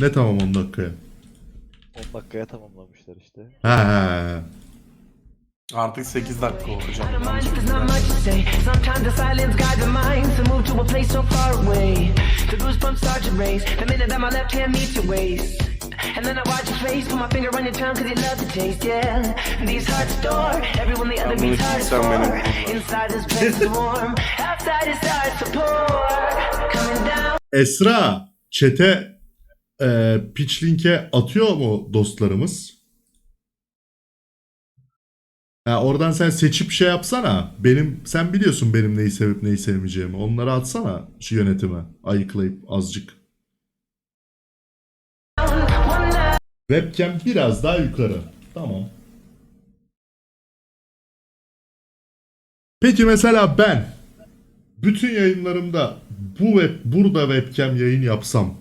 Ne tamam 10 dakikaya? 10 dakikaya tamamlamışlar işte. Ha ha. ha. Artık 8 dakika hocam. Mind, there's not much to say. Sometimes the silence guides the mind to move to a place so far away. The goosebumps start to raise the minute that my left hand meets your waist. And then I watch your face, put my finger on your tongue cause you love the taste, yeah. These hearts adore everyone the other beats hard sen for. benim. Inside this place is warm, outside it starts to pour. Coming down. Esra, çete e, pitch link'e atıyor mu dostlarımız? Ha, oradan sen seçip şey yapsana. Benim sen biliyorsun benim neyi sevip neyi sevmeyeceğimi. Onları atsana şu yönetime. Ayıklayıp azıcık. Webcam biraz daha yukarı. Tamam. Peki mesela ben bütün yayınlarımda bu web burada webcam yayın yapsam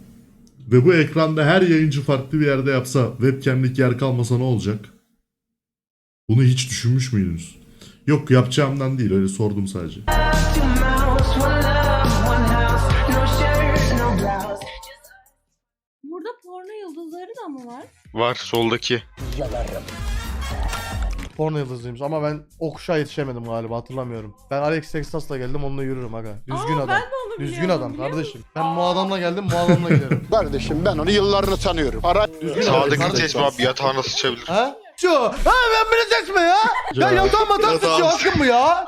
ve bu ekranda her yayıncı farklı bir yerde yapsa webcamlik yer kalmasa ne olacak? Bunu hiç düşünmüş müydünüz? Yok yapacağımdan değil öyle sordum sadece. Burada porno yıldızları da mı var? Var soldaki. Porno yıldızıymış ama ben o kuşağa yetişemedim galiba hatırlamıyorum. Ben Alex Texas'la geldim onunla yürürüm aga. Düzgün Aa, adam. ben de onu Düzgün biliyorum, adam biliyor kardeşim. Ben bu adamla geldim bu adamla giderim. Kardeşim ben onu yıllarını tanıyorum. Ara Düzgün Sağdaki kardeşim. tespih abi yatağına sıçabilir. Ha? Şu. Ha ben beni seçme ya. ya yatağım matan Yatağım. sıçıyor aşkım bu ya.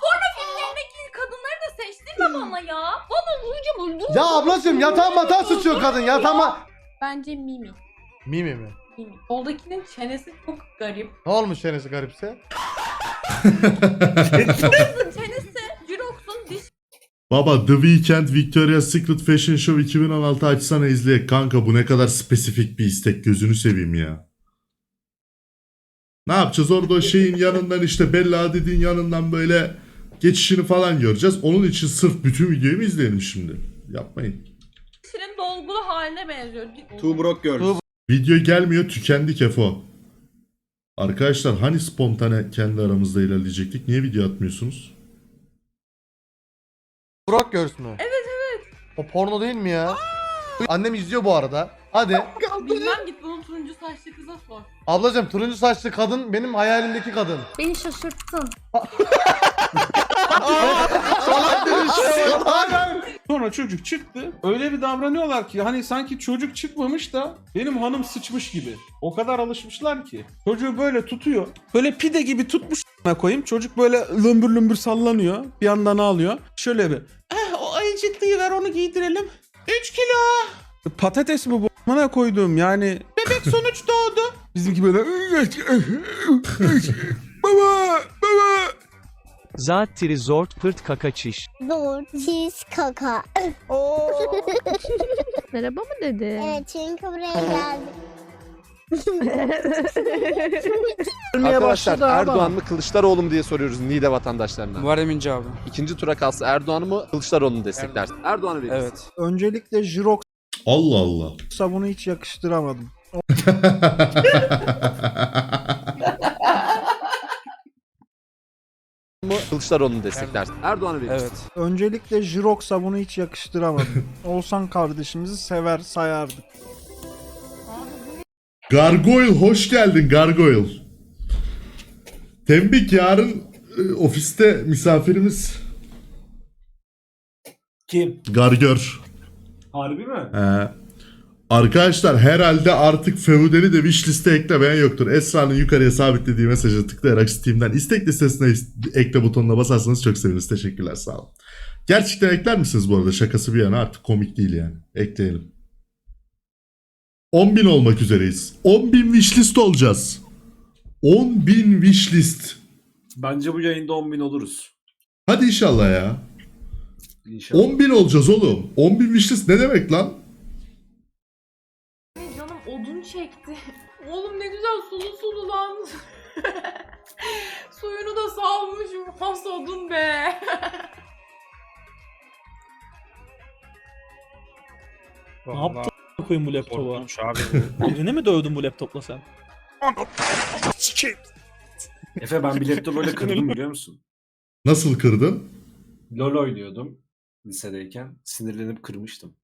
Porno filmlerindeki kadınları da seçtirme bana ya. Bana uyucu öldür. Ya ablacığım yatağım matan sıçıyor kadın yatağıma. Bence Mimi. Mimi mi? Soldakinin çenesi çok garip. Ne olmuş çenesi garipse? Kızın çenesi Jirox'un diş Baba The Weeknd Victoria's Secret Fashion Show 2016 açsana izleyek. Kanka bu ne kadar spesifik bir istek gözünü seveyim ya. Ne yapacağız orada o şeyin yanından işte Bella Hadid'in yanından böyle geçişini falan göreceğiz. Onun için sırf bütün videoyu mu izleyelim şimdi? Yapmayın. dişinin dolgulu haline benziyor. Two Broke Girls. Video gelmiyor tükendi kefo. Arkadaşlar hani spontane kendi aramızda ilerleyecektik? Niye video atmıyorsunuz? Brock Girls mü? Evet evet. O porno değil mi ya? Annem izliyor bu arada. Hadi. Bilmem git bunun turuncu saçlı kıza sor. Ablacığım turuncu saçlı kadın benim hayalimdeki kadın. Beni şaşırttın. Sonra çocuk çıktı. Öyle bir davranıyorlar ki hani sanki çocuk çıkmamış da benim hanım sıçmış gibi. O kadar alışmışlar ki. Çocuğu böyle tutuyor. Böyle pide gibi tutmuş koyayım. Çocuk böyle lömbür lömbür sallanıyor. Bir yandan ağlıyor. Şöyle bir. Eh o ayıcıklıyı ver onu giydirelim. 3 kilo. Patates mi bu a**ına koyduğum yani. Bebek sonuç doğdu. Bizimki böyle. Baba baba. Zat trizort pırt kaka çiş. Dur, çiz kaka. Merhaba mı dedi? Evet çünkü buraya geldim. Arkadaşlar Erdoğan mı Kılıçdaroğlu mu diye soruyoruz Niğde vatandaşlarına. Muharrem İnce abi. İkinci tura kalsa Erdoğan'ı mı Kılıçdaroğlu'nu mu desteklersin? Erdoğan'ı verirsin. Evet. Öncelikle Jirox'a Allah Allah. bunu hiç yakıştıramadım. mı Kılıçdaroğlu'nu desteklersin? Erdoğan'ı verirsin. Evet. Öncelikle Jirox'a bunu hiç yakıştıramadım. Olsan kardeşimizi sever sayardık. Gargoyle hoş geldin Gargoyle. Tembik yarın e, ofiste misafirimiz Kim? Gargör. Harbi mi? Ee, arkadaşlar herhalde artık Feudal'i de wishlist'e eklemeyen yoktur. Esra'nın yukarıya sabitlediği mesajı tıklayarak Steam'den istek listesine is- ekle butonuna basarsanız çok seviniriz. Teşekkürler sağ olun. Gerçekten ekler misiniz bu arada? Şakası bir yana artık komik değil yani. Ekleyelim. 10.000 olmak üzereyiz. 10.000 wishlist olacağız. 10.000 wishlist. Bence bu yayında 10.000 oluruz. Hadi inşallah ya. İnşallah. 10.000 olacağız oğlum. 10.000 wishlist ne demek lan? Çekti. Oğlum ne güzel sulu sulu lan. Suyunu da salmışım. Has odun be. Ne yaptın koyayım bu laptopa? Birini mi dövdün bu laptopla sen? Efe ben bir laptopu böyle kırdım biliyor musun? Nasıl kırdın? LoL oynuyordum lisedeyken. Sinirlenip kırmıştım.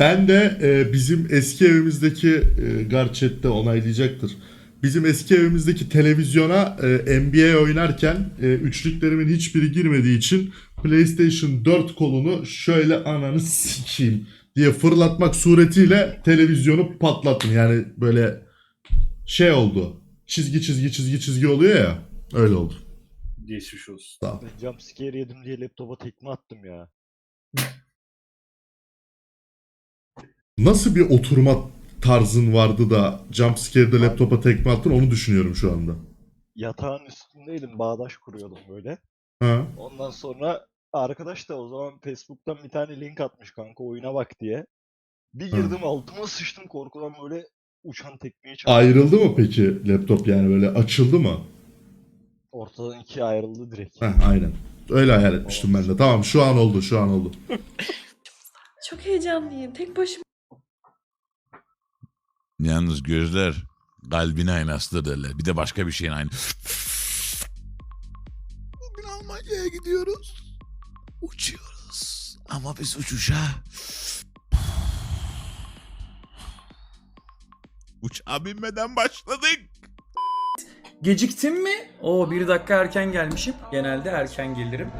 Ben de e, bizim eski evimizdeki e, Garchet de onaylayacaktır. Bizim eski evimizdeki televizyona e, NBA oynarken e, üçlüklerimin hiçbiri girmediği için PlayStation 4 kolunu şöyle ananı sikeyim diye fırlatmak suretiyle televizyonu patlattım. Yani böyle şey oldu. Çizgi çizgi çizgi çizgi oluyor ya. Öyle oldu. Geçmiş olsun. Sağ ol. Ben jumpscare yedim diye laptopa tekme attım ya. Nasıl bir oturma tarzın vardı da jumpscare'de laptopa tekme attın onu düşünüyorum şu anda. Yatağın üstündeydim bağdaş kuruyordum böyle. Ha? Ondan sonra arkadaş da o zaman Facebook'tan bir tane link atmış kanka oyuna bak diye. Bir girdim altıma sıçtım korkudan böyle uçan tekmeyi çarptım. Ayrıldı mı peki laptop yani böyle açıldı mı? Ortadan ikiye ayrıldı direkt. Heh, aynen. Öyle hayal etmiştim ben de. Tamam şu an oldu şu an oldu. Çok heyecanlıyım. Tek başıma. Yalnız gözler kalbin aynasıdır derler. Bir de başka bir şeyin aynı. Bugün Almanya'ya gidiyoruz. Uçuyoruz. Ama biz uçuşa... Uçağa binmeden başladık. Geciktin mi? O bir dakika erken gelmişim. Genelde erken gelirim.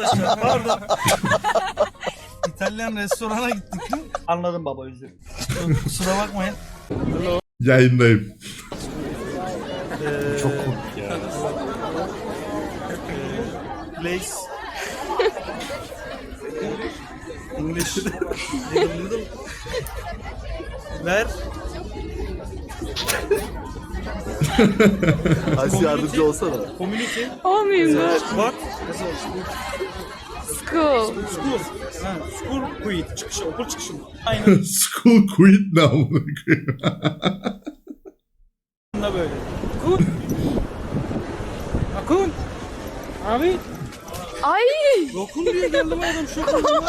Arkadaşlar pardon. İtalyan restorana gittik değil mi? Anladım baba özür. Kusura bakmayın. Yayındayım. Çok komik ya. Place. English. Little. Ver. Ayşe yardımcı olsana. Community. Olmayayım Ee, mı? What? School. School. Ha, school quit. Çıkışı, okul çıkışı. Aynen School quit ne amına koyayım. da böyle. Akun. Akun. Abi. Ay. Dokun diye geldim oğlum şok oldum.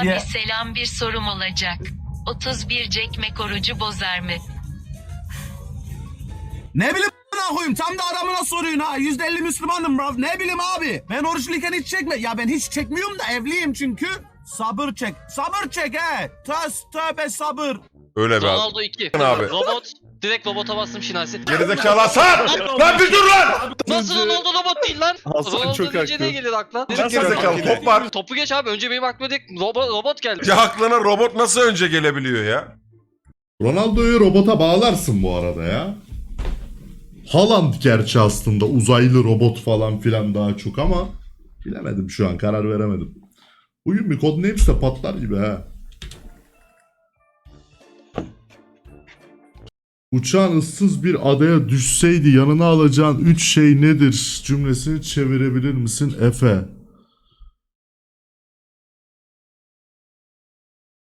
Abi selam bir sorum olacak. 31 çekmek orucu bozar mı? Ne bileyim koyayım tam da adamına soruyorsun ha. %50 Müslümanım bro. Ne bileyim abi. Ben oruçluyken hiç çekme. Ya ben hiç çekmiyorum da evliyim çünkü. Sabır çek. Sabır çek he. Töz tövbe sabır. Öyle be. Ronaldo 2. Abi. Robot. Direkt robota bastım şinasi. Gerizekalı Hasan! Lan bir dur lan! Nasıl Ronaldo robot değil lan? Hasan Ronaldo çok deyince haklı. ne gelir akla? Çok gerizekalı top var. Topu geç abi. Önce benim aklıma direkt robot, robot geldi. Ya aklına robot nasıl önce gelebiliyor ya? Ronaldo'yu robota bağlarsın bu arada ya. Haaland gerçi aslında uzaylı robot falan filan daha çok ama bilemedim şu an karar veremedim. Bugün bir Codenames de patlar gibi ha. Uçağın ıssız bir adaya düşseydi yanına alacağın 3 şey nedir cümlesini çevirebilir misin Efe?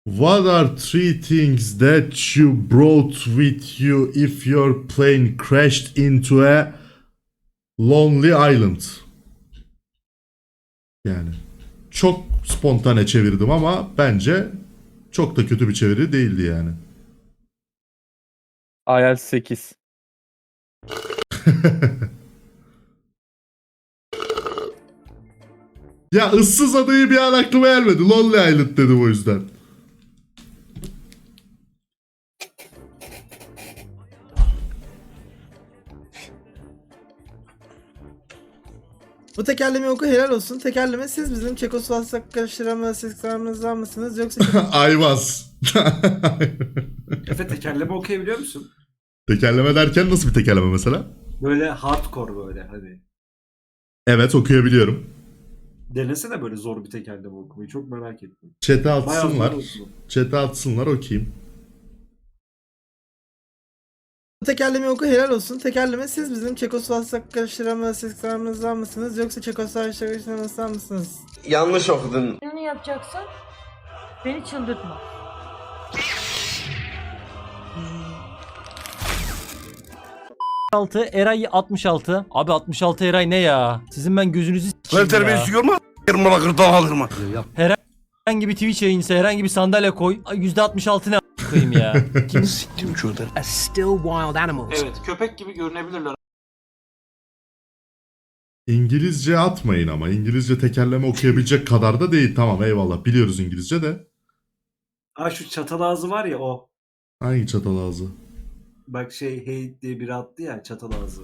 What are three things that you brought with you if your plane crashed into a lonely island? Yani çok spontane çevirdim ama bence çok da kötü bir çeviri değildi yani. IELTS 8. Ya ıssız adayı bir an aklıma gelmedi. Lonely Island dedim o yüzden. Bu tekerlemeyi oku helal olsun. Tekerleme siz bizim Çekoslovak arkadaşlarımızla seslerimizden mısınız yoksa Ayvaz. Efe tekerleme okuyabiliyor musun? tekerleme derken nasıl bir tekerleme mesela? Böyle hardcore böyle hadi. Evet okuyabiliyorum. Denesene böyle zor bir tekerleme okumayı çok merak ettim. Chat'e atsınlar. olsun. Chat'e atsınlar okuyayım. Bu tekerlemeyi oku helal olsun. Tekerleme siz bizim Çekoslovak arkadaşlarımızla seslerimizden mısınız yoksa Çekoslovak arkadaşlarımızdan mısınız? Yanlış okudun. Ne yapacaksın? Beni çıldırtma. Eray 66. Abi 66 Eray ne ya? Sizin ben gözünüzü s**eyim ya. görme. Kırmala alırma. Herhangi bir Twitch yayıncısı herhangi bir sandalye koy. Ay, %66 ne koyayım ya. Kim Evet köpek gibi görünebilirler İngilizce atmayın ama. İngilizce tekerleme okuyabilecek kadar da değil. Tamam eyvallah biliyoruz İngilizce de. Ha şu çatal ağzı var ya o. Hangi çatal ağzı? Bak şey hey diye biri attı ya çatal ağzı.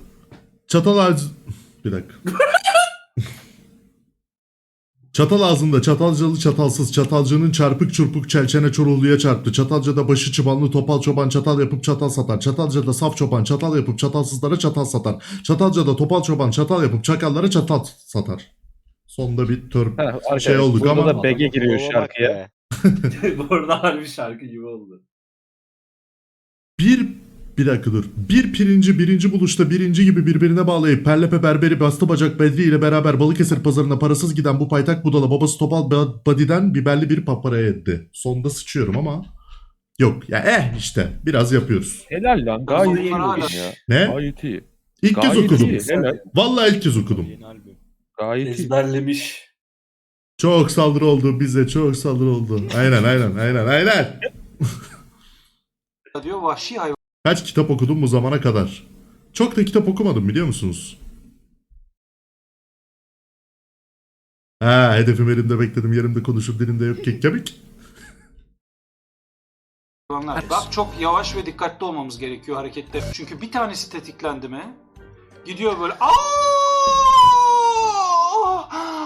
Çatal ağzı... Bir dakika. Çatal ağzında çatalcalı çatalsız çatalcının çarpık çırpık çelçene çorulluya çarptı. Çatalca'da başı çıbanlı topal çoban çatal yapıp çatal satar. Çatalca'da saf çoban çatal yapıp çatalsızlara çatal satar. Çatalca'da topal çoban çatal yapıp çakallara çatal satar. Sonda bir tör şey olduk ama BG giriyor şarkıya. Bu arada harbi şarkı gibi oldu. bir bir dakika dur. Bir pirinci birinci buluşta birinci gibi birbirine bağlayıp Perlepe Berberi Bastı Bacak Bedri ile beraber Balıkesir pazarına parasız giden bu paytak budala babası Topal Ba- Badi'den biberli bir paparaya etti. Sonda sıçıyorum ama yok ya eh işte biraz yapıyoruz. Helal lan gayet iyi ya. Ne? Gayet iyi. İlk kez Gayet okudum. iyi, helal. Vallahi ilk kez okudum. Gayet iyi. Ezberlemiş. Çok saldırı oldu bize çok saldırı oldu. Aynen aynen aynen aynen. Diyor vahşi hayvan. Kaç kitap okudum bu zamana kadar? Çok da kitap okumadım biliyor musunuz? Ha hedefim elimde bekledim yerimde konuşur dilimde yok kek kemik. Bak çok yavaş ve dikkatli olmamız gerekiyor harekette. Çünkü bir tanesi tetiklendi mi gidiyor böyle "Aa!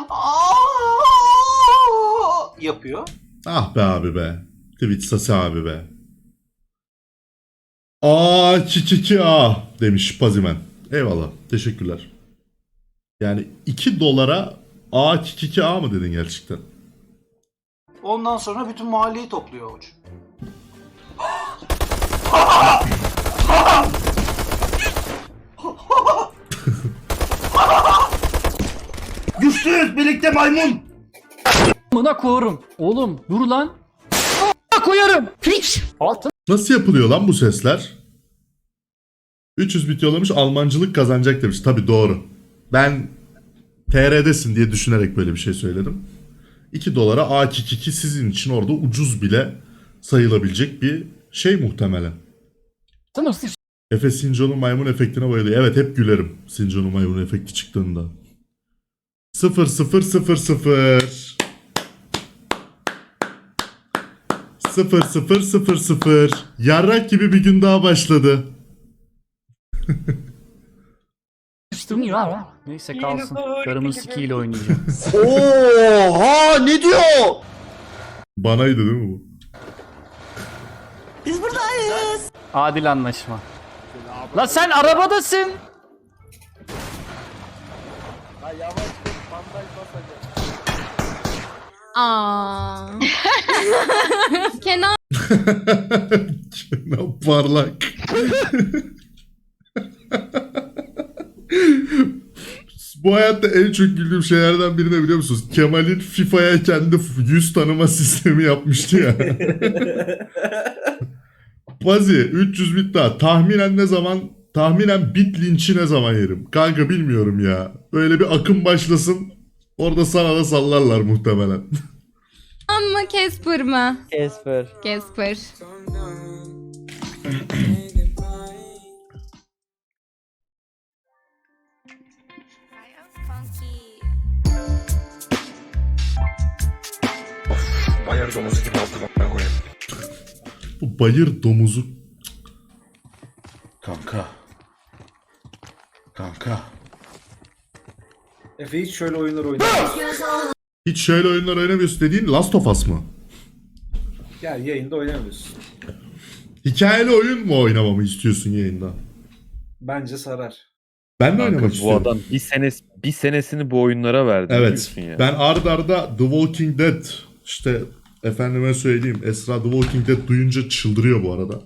Aa!" yapıyor. Ah be abi be. Twitch sası abi be. Aa ki ki ki a demiş Pazimen. Eyvallah. Teşekkürler. Yani 2 dolara a ki ki ki a mı dedin gerçekten? Ondan sonra bütün mahalleyi topluyor avuç. Güçlüyüz birlikte maymun. Amına koyarım. Oğlum dur lan. Amına koyarım. Piç. Altın. Nasıl yapılıyor lan bu sesler? 300 bit yollamış Almancılık kazanacak demiş. Tabi doğru. Ben TR'desin diye düşünerek böyle bir şey söyledim. 2 dolara A22 sizin için orada ucuz bile sayılabilecek bir şey muhtemelen. Nasıl Efe Sinco'nun maymun efektine bayılıyor. Evet hep gülerim Sinco'nun maymun efekti çıktığında. 0 0 0 0 0 0 0 0 Yarrak gibi bir gün daha başladı. Üstüm ya. Neyse kalsın. Karımın sikiyle oynayacağım. Oha ne diyor? Banaydı değil mi bu? Adil anlaşma. La sen arabadasın. Aa. Kenan Kenan Parlak. Bu hayatta en çok güldüğüm şeylerden birine biliyor musunuz? Kemal'in FIFA'ya kendi yüz tanıma sistemi yapmıştı ya. Bazi 300 bit daha. Tahminen ne zaman tahminen bit linçi ne zaman yerim? Kanka bilmiyorum ya. Böyle bir akım başlasın. Orada sana da sallarlar muhtemelen. mı Casper mı? Esper. Casper. Bayar domuzu gibi aldı bana koyayım. Bu bayır domuzu. Kanka. Kanka. Efe hiç şöyle oyunlar oynar. Hiç şöyle oyunlar oynamıyorsun dediğin Last of Us mı? Gel yayında oynamıyorsun. Hikayeli oyun mu oynamamı istiyorsun yayında? Bence sarar. Ben de oynamak bu istiyorum. adam bir senesi bir senesini bu oyunlara verdi. evet. biliyorsun ya. Ben ard arda The Walking Dead işte efendime söyleyeyim Esra The Walking Dead duyunca çıldırıyor bu arada.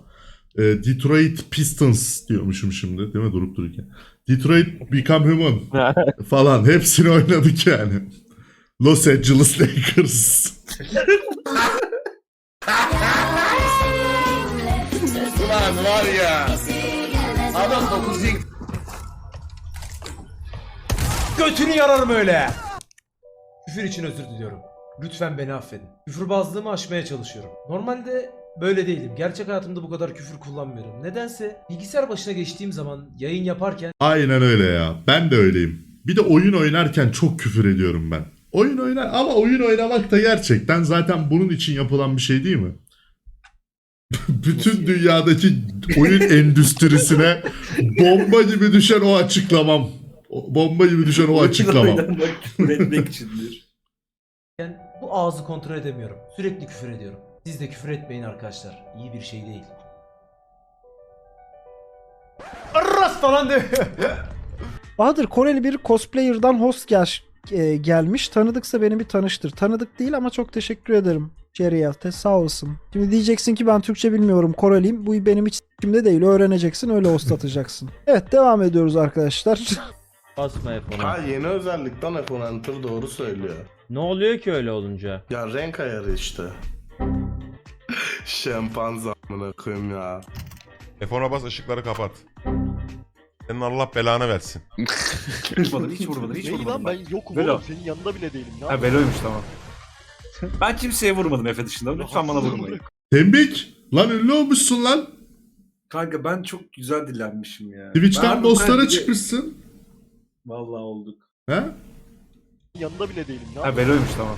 Ee, Detroit Pistons diyormuşum şimdi değil mi durup dururken. Detroit Become Human falan hepsini oynadık yani. Los Angeles Lakers. Ulan var ya. Adam 9 Götünü yararım öyle. Küfür için özür diliyorum. Lütfen beni affedin. Küfürbazlığımı aşmaya çalışıyorum. Normalde böyle değilim. Gerçek hayatımda bu kadar küfür kullanmıyorum. Nedense bilgisayar başına geçtiğim zaman yayın yaparken Aynen öyle ya. Ben de öyleyim. Bir de oyun oynarken çok küfür ediyorum ben. Oyun oynar ama oyun oynamak da gerçekten zaten bunun için yapılan bir şey değil mi? Bütün dünyadaki oyun endüstrisine bomba gibi düşen o açıklamam. O- Bomba gibi düşen o açıklamam. Yani bu ağzı kontrol edemiyorum. Sürekli küfür ediyorum. Siz de küfür etmeyin arkadaşlar. İyi bir şey değil. Arras falan de. Bahadır Koreli bir cosplayer'dan host gel e, gelmiş. Tanıdıksa beni bir tanıştır. Tanıdık değil ama çok teşekkür ederim. Jerry sağ olsun. Şimdi diyeceksin ki ben Türkçe bilmiyorum Koreliyim. Bu benim hiç kimde değil. Öğreneceksin öyle host atacaksın. Evet devam ediyoruz arkadaşlar. Basma F10'a. yeni özellikten iPhone Enter doğru söylüyor. Ne oluyor ki öyle olunca? Ya renk ayarı işte. Şempanze amına koyayım ya. F10'a bas ışıkları kapat. Senin Allah belanı versin. Vurmadım hiç vurmadım hiç vurmadım. Ben yokum Velo. oğlum senin yanında bile değilim. Ne Ha Velo'ymuş tamam. Ben kimseye vurmadım Efe dışında. Lütfen bana vurmayın. Tembik. Lan ünlü olmuşsun lan. Kanka ben çok güzel dillenmişim ya. Twitch'ten bosslara çıkmışsın. Vallahi olduk. He? yanında bile değilim. Ne Ha Velo'ymuş tamam.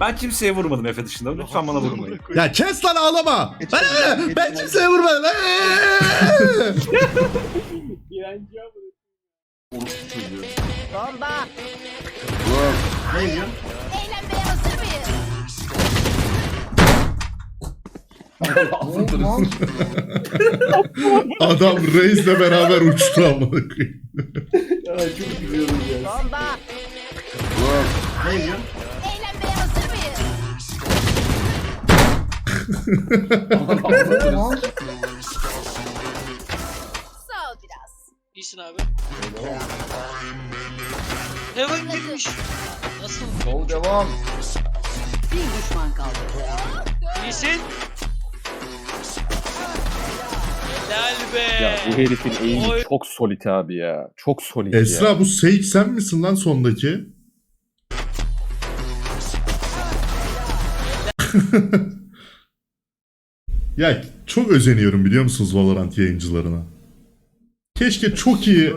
Ben kimseye vurmadım Efe dışında. Lütfen bana vurmayın. Ya kes lan ağlama. Ben, ben kimseye vurmadım. Bomba. Eğlenmeye hazır mıyız? Adam Reis'le beraber uçtu koyayım. Bomba. Eğlenmeye hazır Sağ ol biraz. İyisin abi. Heaven girmiş. Nasıl? Bir düşman kaldı. İyisin. Helal be. Ya bu herifin eğimi Oy. çok solid abi ya. Çok solid Esra bu Seyit sen misin lan sondaki? Ya çok özeniyorum biliyor musunuz Valorant yayıncılarına. Keşke çok iyi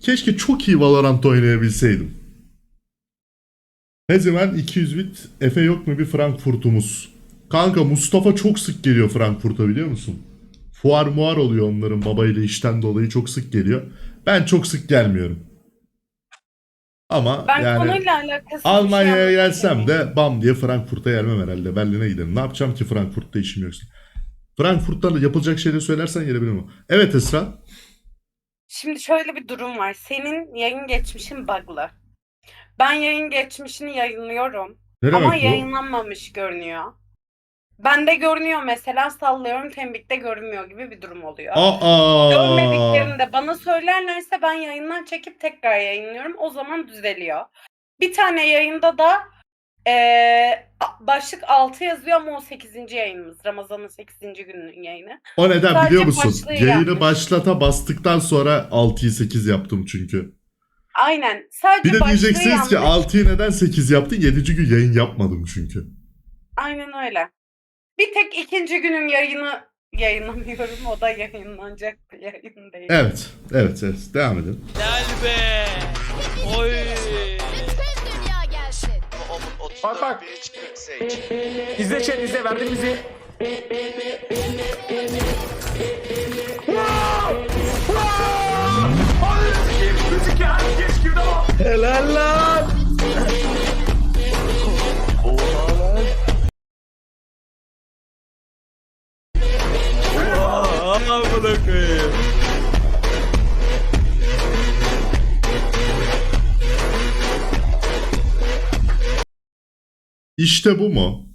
keşke çok iyi Valorant oynayabilseydim. Ne zaman 200 bit Efe yok mu bir Frankfurt'umuz? Kanka Mustafa çok sık geliyor Frankfurt'a biliyor musun? Fuar muar oluyor onların babayla işten dolayı çok sık geliyor. Ben çok sık gelmiyorum. Ama yani alakası Almanya'ya gelsem de bam diye Frankfurt'a gelmem herhalde. Berlin'e giderim. Ne yapacağım ki Frankfurt'ta işim yoksa? Frankfurt'ta yapılacak şeyleri söylersen gelebilirim. mi? Evet Esra. Şimdi şöyle bir durum var. Senin yayın geçmişin bug'lı. Ben yayın geçmişini yayınlıyorum. Ne Ama demek bu? yayınlanmamış görünüyor. Bende görünüyor mesela sallıyorum tembikte görünmüyor gibi bir durum oluyor. Aa. Görmediklerinde bana söylerlerse ben yayından çekip tekrar yayınlıyorum. O zaman düzeliyor. Bir tane yayında da eee, a- başlık 6 yazıyor ama o 8. yayınımız. Ramazan'ın 8. gününün yayını. O neden Sadece biliyor musun? başlığı Yayını yapmış. başlata bastıktan sonra 6'yı 8 yaptım çünkü. Aynen. Sadece Bir de başlığı diyeceksiniz ki yanlış. 6'yı neden 8 yaptın? 7. gün yayın yapmadım çünkü. Aynen öyle. Bir tek ikinci günün yayını yayınlamıyorum. O da yayınlanacak bir yayın değil. Evet. Evet evet. Devam edin. Helal be. Oy. Bak bak. İzle chat izle verdim bizi. Helal lan. İşte bu mu?